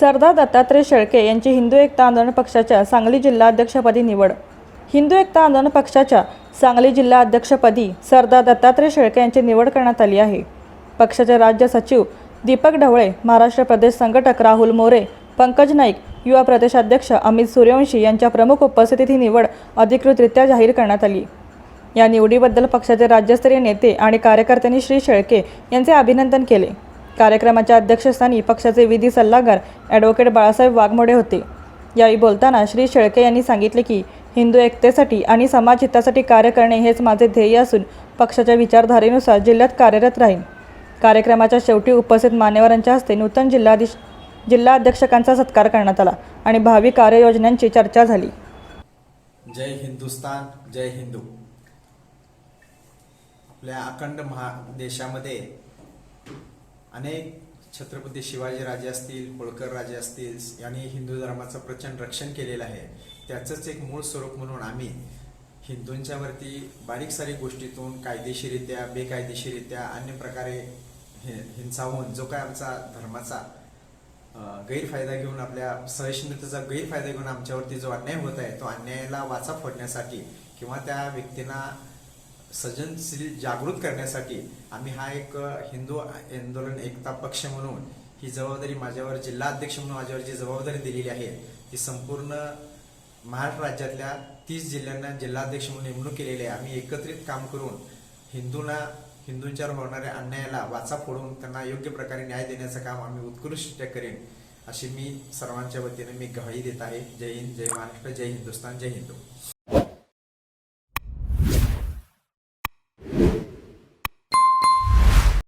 सरदार दत्तात्रय शेळके यांची हिंदू एकता आंदोलन पक्षाच्या सांगली जिल्हा अध्यक्षपदी निवड. हिंदू एकता आंदोलन पक्षाच्या सांगली जिल्हा अध्यक्षपदी सरदार दत्तात्रय शेळके यांची निवड करण्यात आली आहे. पक्षाचे राज्य सचिव दीपक ढवळे महाराष्ट्र प्रदेश संघटक राहुल मोरे पंकज नाईक युवा प्रदेशाध्यक्ष अमित सूर्यवंशी यांच्या प्रमुख उपस्थितीत ही निवड अधिकृतरित्या जाहीर करण्यात आली. या निवडीबद्दल पक्षाचे राज्यस्तरीय नेते आणि कार्यकर्त्यांनी श्री शेळके यांचे अभिनंदन केले. कार्यक्रमाच्या अध्यक्षस्थानी पक्षाचे विधी सल्लागार ॲडव्होकेट बाळासाहेब वाघमोडे होते. यावेळी बोलताना श्री शेळके यांनी सांगितले की हिंदू एकतेसाठी आणि समाज हितासाठी कार्य करणे हेच माझे ध्येय असून पक्षाच्या विचारधारेनुसार जिल्ह्यात कार्यरत राहीन. कार्यक्रमाच्या शेवटी उपस्थित मान्यवरांच्या हस्ते नूतन जिल्हाधीश जिल्हा अध्यक्षकांचा सत्कार करण्यात आला आणि भावी कार्ययोजनांची चर्चा झाली. जय हिंदुस्तान जय हिंदू. आपल्या अखंड महा देशामध्ये अनेक छत्रपती शिवाजी राजे असतील होळकर राजे असतील यांनी हिंदू धर्माचं प्रचंड रक्षण केलेलं आहे. त्याचंच एक मूळ स्वरूप म्हणून आम्ही हिंदूंच्यावरती बारीक सारीक गोष्टीतून कायदेशीरित्या बेकायदेशीरित्या अन्य प्रकारे हि- हिंसा होऊन जो काय आमचा धर्माचा गैरफायदा घेऊन आपल्या सहिष्णुतेचा गैरफायदा घेऊन आमच्यावरती जो अन्याय होत आहे तो अन्यायाला वाचा फोडण्यासाठी किंवा त्या व्यक्तींना सृजनशील जागृत करण्यासाठी आम्ही हा एक हिंदू आंदोलन एकता पक्ष म्हणून ही जबाबदारी माझ्यावर जिल्हा अध्यक्ष म्हणून माझ्यावर जी जबाबदारी दिलेली आहे ती संपूर्ण महाराष्ट्र राज्यातल्या तीस जिल्ह्यांना जिल्हाध्यक्ष म्हणून नेमणूक केलेली आहे. आम्ही एकत्रित काम करून हिंदूंना हिंदूंच्यावर होणाऱ्या अन्यायाला वाचा फोडून त्यांना योग्य प्रकारे न्याय देण्याचं काम आम्ही उत्कृष्ट करेन अशी मी सर्वांच्या वतीने मी ग्वाही देत आहे. जय हिंद जय महाराष्ट्र जय हिंदुस्तान जय हिंदू.